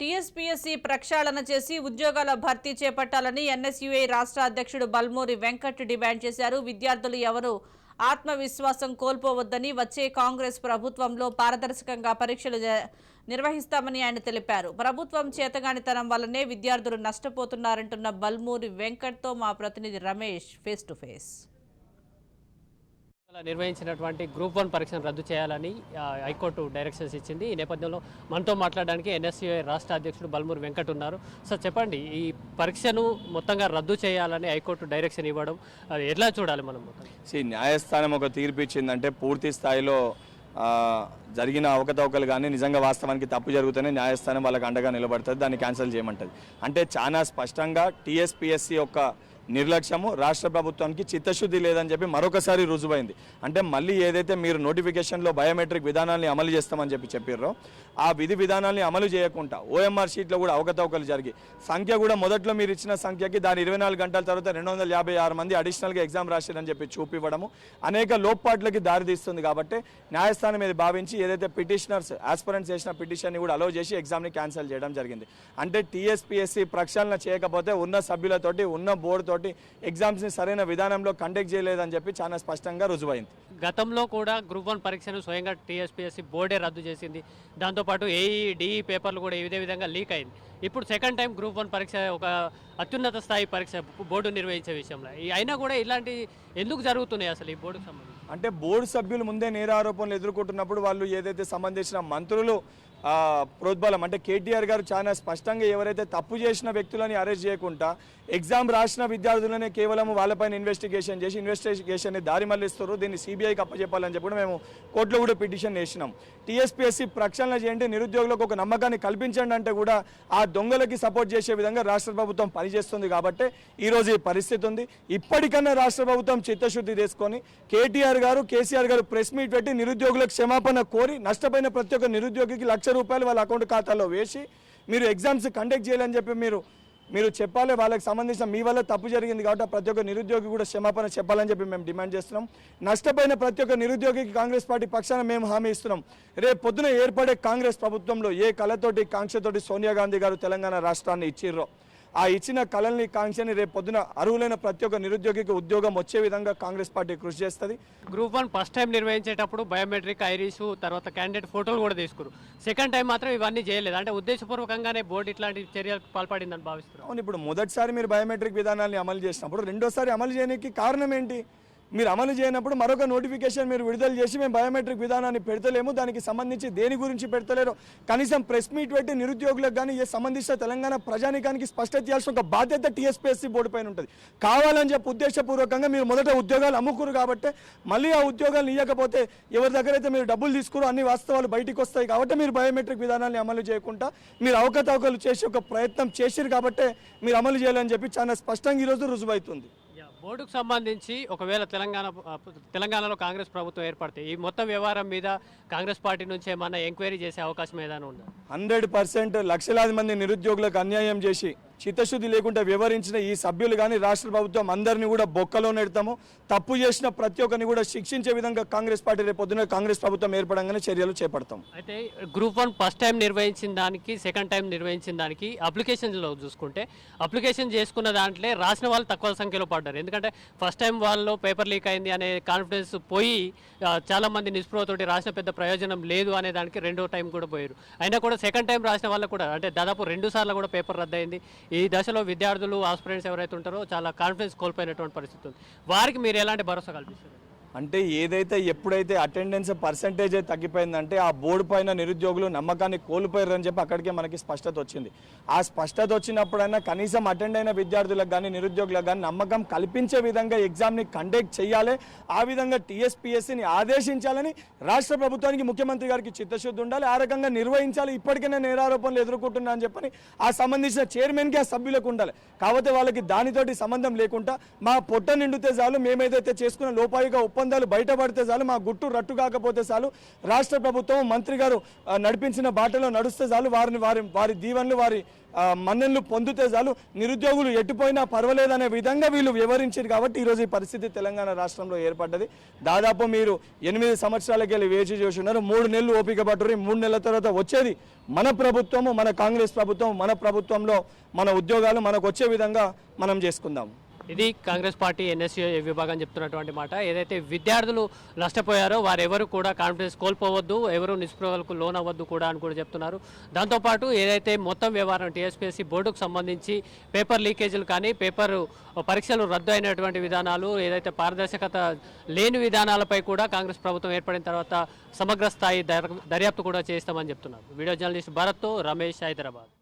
TSPSC ప్రక్షాళన చేసి ఉద్యోగాల భర్తీ చేపట్టాలని ఎన్ఎస్యుఐ రాష్ట్ర అధ్యక్షుడు బల్మూరి వెంకట్ డిమాండ్ చేశారు. విద్యార్థులు ఎవరు ఆత్మవిశ్వాసం కోల్పోవద్దని వచ్చే కాంగ్రెస్ ప్రభుత్వంలో పారదర్శకంగా పరీక్షలు నిర్వహిస్తామని ఆయన తెలిపారు. ప్రభుత్వం చేతగానితనం వల్లనే విద్యార్థులు నష్టపోతున్నారంటున్న బల్మూరి వెంకట్తో మా ప్రతినిధి రమేష్ ఫేస్ టు ఫేస్. నిర్వహించినటువంటి గ్రూప్ వన్ పరీక్షను రద్దు చేయాలని హైకోర్టు డైరెక్షన్స్ ఇచ్చింది. ఈ నేపథ్యంలో మనతో మాట్లాడడానికి ఎన్ఎస్యుఐ రాష్ట్ర అధ్యక్షుడు బల్మూరి వెంకట్ ఉన్నారు. సార్ చెప్పండి ఈ పరీక్షను మొత్తంగా రద్దు చేయాలని హైకోర్టు డైరెక్షన్ ఇవ్వడం ఎలా ఎట్లా చూడాలి మనం సి న్యాయస్థానం ఒక తీర్పు ఇచ్చిందంటే పూర్తి స్థాయిలో జరిగిన అవకతవకలు కానీ నిజంగా వాస్తవానికి తప్పు జరుగుతూనే న్యాయస్థానం వాళ్ళకి అండగా నిలబడుతుంది దాన్ని క్యాన్సిల్ చేయమంటుంది. అంటే చాలా స్పష్టంగా టీఎస్పిఎస్సి యొక్క నిర్లక్ష్యము రాష్ట్ర ప్రభుత్వానికి చిత్తశుద్ధి లేదని చెప్పి మరొకసారి రుజువైంది. అంటే మళ్ళీ ఏదైతే మీరు నోటిఫికేషన్లో బయోమెట్రిక్ విధానాన్ని అమలు చేస్తామని చెప్పి చెప్పారో ఆ విధి విధానాన్ని అమలు చేయకుండా ఓఎంఆర్ షీట్లో కూడా అవకతవకలు జరిగి సంఖ్య కూడా మొదట్లో మీరు ఇచ్చిన సంఖ్యకి దాని ఇరవై నాలుగు గంటల తర్వాత రెండు వందల యాభై ఆరు మంది అడిషనల్గా ఎగ్జామ్ రాశారని చెప్పి చూపివ్వడము అనేక లోపాట్లకి దారితీస్తుంది కాబట్టి న్యాయస్థానం ఇది భావించి ఏదైతే పిటిషనర్స్ ఆస్పరెంట్స్ చేసిన పిటిషన్ని కూడా అలో చేసి ఎగ్జామ్ని క్యాన్సిల్ చేయడం జరిగింది. అంటే టీఎస్పీఎస్సీ ప్రక్షాళన చేయకపోతే ఉన్న సభ్యులతోటి ఉన్న బోర్డుతో తోటి ఎగ్జామ్స్ని సరైన విధానంలో కండక్ట్ చేయలేదని చెప్పి చాలా స్పష్టంగా రుజువైంది. గతంలో కూడా గ్రూప్ వన్ పరీక్షను స్వయంగా టీఎస్పీఎస్సీ బోర్డే రద్దు చేసింది. దాంతోపాటు ఏఈ డిఈ పేపర్లు కూడా ఇదే విధంగా లీక్ అయింది. ఇప్పుడు సెకండ్ టైం గ్రూప్ వన్ పరీక్ష ఒక అత్యున్నత స్థాయి పరీక్ష బోర్డు నిర్వహించే విషయంలో. అయినా కూడా ఇలాంటి ఎందుకు జరుగుతున్నాయి అసలు ఈ బోర్డుకు సంబంధించి? అంటే బోర్డు సభ్యులు ముందే నేరారోపణలు ఎదుర్కొంటున్నప్పుడు వాళ్ళు ఏదైతే సంబంధించిన మంత్రులు ప్రోద్బలం. అంటే కేటీఆర్ గారు చాలా స్పష్టంగా ఎవరైతే తప్పు చేసిన వ్యక్తులని అరెస్ట్ చేయకుండా ఎగ్జామ్ రాసిన విద్యార్థులనే కేవలం వాళ్ళపైన ఇన్వెస్టిగేషన్ చేసి ఇన్వెస్టిగేషన్ని దారి మళ్ళిస్తారు దీన్ని సిబిఐకి అప్పచెప్పాలని చెప్పి మేము కోర్టులో కూడా పిటిషన్ వేసినాం. టీఎస్పీఎస్సీ ప్రక్షాళన చేయండి. నిరుద్యోగులకు ఒక నమ్మకాన్ని కల్పించండి అంటే కూడా ఆ దొంగలకి సపోర్ట్ చేసే విధంగా రాష్ట్ర ప్రభుత్వం పనిచేస్తుంది కాబట్టి ఈరోజు ఈ పరిస్థితి ఉంది. ఇప్పటికన్నా రాష్ట్ర ప్రభుత్వం చిత్తశుద్ధి తీసుకొని కేటీఆర్ గారు కేసీఆర్ గారు ప్రెస్ మీట్ పెట్టి నిరుద్యోగులకు క్షమాపణ కోరి నష్టపోయిన ప్రతి ఒక్క నిరుద్యోగికి లక్ష రూపాయలు వాళ్ళ అకౌంట్ ఖాతాలో వేసి మీరు ఎగ్జామ్స్ కండక్ట్ చేయాలని చెప్పి మీరు మీరు చెప్పాలి వాళ్ళకి సంబంధించిన మీ వల్ల తప్పు జరిగింది కాబట్టి ప్రతి ఒక్క నిరుద్యోగి కూడా క్షమాపణ చెప్పాలని చెప్పి మేము డిమాండ్ చేస్తున్నాం. నష్టపోయిన ప్రతి ఒక్క నిరుద్యోగికి కాంగ్రెస్ పార్టీ పక్షాన మేము హామీ ఇస్తున్నాం. రేపు పొద్దున ఏర్పడే కాంగ్రెస్ ప్రభుత్వంలో ఏ కళతోటి కాంక్షతోటి సోనియా గాంధీ గారు తెలంగాణ రాష్ట్రాన్ని ఇచ్చిర్రో? ఆ ఇచ్చిన కళల్ని కాంక్షని రేపు పొద్దున అర్హులైన ప్రతి ఒక్క నిరుద్యోగికి ఉద్యోగం వచ్చే విధంగా కాంగ్రెస్ పార్టీ కృషి చేస్తుంది. గ్రూప్ వన్ ఫస్ట్ టైం నిర్వహించేటప్పుడు బయోమెట్రిక్ ఐరీస్ తర్వాత క్యాండిడేట్ ఫోటోలు కూడా తీసుకురు. సెకండ్ టైం మాత్రం ఇవన్నీ చేయలేదు. అంటే ఉద్దేశపూర్వకంగానే బోర్డు ఇట్లాంటి చర్యలకు పాల్పడిందని భావిస్తున్నారు. అవును ఇప్పుడు మొదటిసారి మీరు బయోమెట్రిక్ విధానాన్ని అమలు చేసినప్పుడు రెండోసారి అమలు చేయడానికి కారణం ఏంటి? మీరు అమలు చేయనప్పుడు మరొక నోటిఫికేషన్ మీరు విడుదల చేసి మేము బయోమెట్రిక్ విధానాన్ని పెడతలేము దానికి సంబంధించి దేని గురించి పెడతలేరు. కనీసం ప్రెస్ మీట్ పెట్టి నిరుద్యోగులకు కానీ ఏ సంబంధించిన తెలంగాణ ప్రజానికానికి స్పష్టత చేయాల్సిన ఒక బాధ్యత టీఎస్పీఎస్సీ బోర్డు పైన ఉంటుంది. కావాలని చెప్పి ఉద్దేశపూర్వకంగా మీరు మొదట ఉద్యోగాలు అమ్ముకురు కాబట్టి మళ్ళీ ఆ ఉద్యోగాలు ఇవ్వకపోతే ఎవరి దగ్గర అయితే మీరు డబ్బులు తీసుకురు అన్ని వాస్తవాలు బయటకు వస్తాయి కాబట్టి మీరు బయోమెట్రిక్ విధానాన్ని అమలు చేయకుండా మీరు అవకతవకలు చేసి ఒక ప్రయత్నం చేసిరు కాబట్టి మీరు అమలు చేయాలని చెప్పి చాలా స్పష్టంగా ఈరోజు రుజువవుతుంది బోర్డుకు సంబంధించి ఒకవేళ తెలంగాణ తెలంగాణలో కాంగ్రెస్ ప్రభుత్వం ఏర్పడితే ఈ మొత్తం వ్యవహారం మీద కాంగ్రెస్ పార్టీ నుంచి ఏమన్నా ఎంక్వైరీ చేసే అవకాశం ఏదైనా ఉందా? హండ్రెడ్ పర్సెంట్ లక్షలాది మంది నిరుద్యోగులకు అన్యాయం చేసి చిత్తశుద్ధి లేకుండా వివరించిన ఈ సభ్యులు కానీ రాష్ట్ర ప్రభుత్వం అందరినీ కూడా బొక్కలో నెడతాము. తప్పు చేసిన ప్రతి ఒక్కరిని కూడా శిక్షించే విధంగా కాంగ్రెస్ పార్టీ రేపు పొద్దున కాంగ్రెస్ ప్రభుత్వం ఏర్పడంగానే చర్యలు చేపడతాం. అయితే గ్రూప్ వన్ ఫస్ట్ టైం నిర్వహించిన దానికి సెకండ్ టైం నిర్వహించిన దానికి అప్లికేషన్లో చూసుకుంటే అప్లికేషన్ చేసుకున్న దాంట్లో రాసిన వాళ్ళు తక్కువ సంఖ్యలో పడ్డారు. ఎందుకంటే ఫస్ట్ టైం వాళ్ళు పేపర్ లీక్ అయింది అనే కాన్ఫిడెన్స్ పోయి చాలామంది చాలా మంది నిస్పృహతోటి రాసిన పెద్ద ప్రయోజనం లేదు అనే దానికి రెండో టైం కూడా పోయారు. అయినా కూడా సెకండ్ టైం రాసిన వాళ్ళకు కూడా అంటే దాదాపు రెండు సార్లు కూడా పేపర్ రద్దయింది. ఈ దశలో విద్యార్థులు ఆస్పిరెంట్స్ ఎవరైతే ఉంటారో చాలా కాన్ఫిడెన్స్ కోల్పోయినటువంటి పరిస్థితి ఉంది. వారికి మీరు ఎలాంటి భరోసా కల్పిస్తారు? అంటే ఏదైతే ఎప్పుడైతే అటెండెన్స్ పర్సంటేజ్ తగ్గిపోయిందంటే ఆ బోర్డు పైన నిరుద్యోగులు నమ్మకాన్ని కోల్పోయారు అని చెప్పి అక్కడికే మనకి స్పష్టత వచ్చింది. ఆ స్పష్టత వచ్చినప్పుడైనా కనీసం అటెండ్ అయిన విద్యార్థులకు కానీ నిరుద్యోగులకు కానీ నమ్మకం కల్పించే విధంగా ఎగ్జామ్ని కండక్ట్ చేయాలి. ఆ విధంగా టీఎస్పీఎస్సీని ఆదేశించాలని రాష్ట్ర ప్రభుత్వానికి ముఖ్యమంత్రి గారికి చిత్తశుద్ధి ఉండాలి. ఆ రకంగా నిర్వహించాలి. ఇప్పటికైనా నేరారోపణలు ఎదుర్కొంటున్నా అని చెప్పని ఆ సంబంధించిన చైర్మన్కి ఆ సభ్యులకు ఉండాలి. కాకపోతే వాళ్ళకి దానితోటి సంబంధం లేకుండా మా పొట్ట నిండితే చాలు. మేమేదైతే చేసుకున్న లోపాయిగా ఒప్పందం ఒప్పందాలు బయటపడితే చాలు మా గుట్టు రట్టు కాకపోతే చాలు రాష్ట్ర ప్రభుత్వం మంత్రి గారు నడిపించిన బాటలో నడుస్తే చాలు వారిని వారి వారి దీవెనలు వారి మన్నెలు పొందితే చాలు నిరుద్యోగులు ఎట్టుపోయినా పర్వాలేదనే విధంగా వీళ్ళు వివరించారు కాబట్టి ఈరోజు ఈ పరిస్థితి తెలంగాణ రాష్ట్రంలో ఏర్పడ్డది. దాదాపు మీరు ఎనిమిది సంవత్సరాలకి వెళ్ళి వేచి చూస్తున్నారు మూడు నెలలు ఓపిక పట్టుకుని మూడు నెలల తర్వాత వచ్చేది మన ప్రభుత్వము మన కాంగ్రెస్ ప్రభుత్వం మన ప్రభుత్వంలో మన ఉద్యోగాలు మనకు వచ్చే విధంగా మనం చేసుకుందాం. ఇది కాంగ్రెస్ పార్టీ ఎన్ఎస్యూ విభాగం చెప్తున్నటువంటి మాట. ఏదైతే విద్యార్థులు నష్టపోయారో వారెవరు కూడా కాన్ఫిడెన్స్ కోల్పోవద్దు ఎవరు నిస్పృహలకు లోన్ అవ్వద్దు కూడా అని కూడా చెప్తున్నారు. దాంతోపాటు ఏదైతే మొత్తం వ్యవహారం టీఎస్పీఎస్సీ బోర్డుకు సంబంధించి పేపర్ లీకేజీలు కానీ పేపర్ పరీక్షలు రద్దు అయినటువంటి విధానాలు ఏదైతే పారదర్శకత లేని విధానాలపై కూడా కాంగ్రెస్ ప్రభుత్వం ఏర్పడిన తర్వాత సమగ్ర స్థాయి దర్- దర్యాప్తు కూడా చేస్తామని చెప్తున్నారు. వీడియో జర్నలిస్ట్ భరత్తో రమేష్ హైదరాబాద్.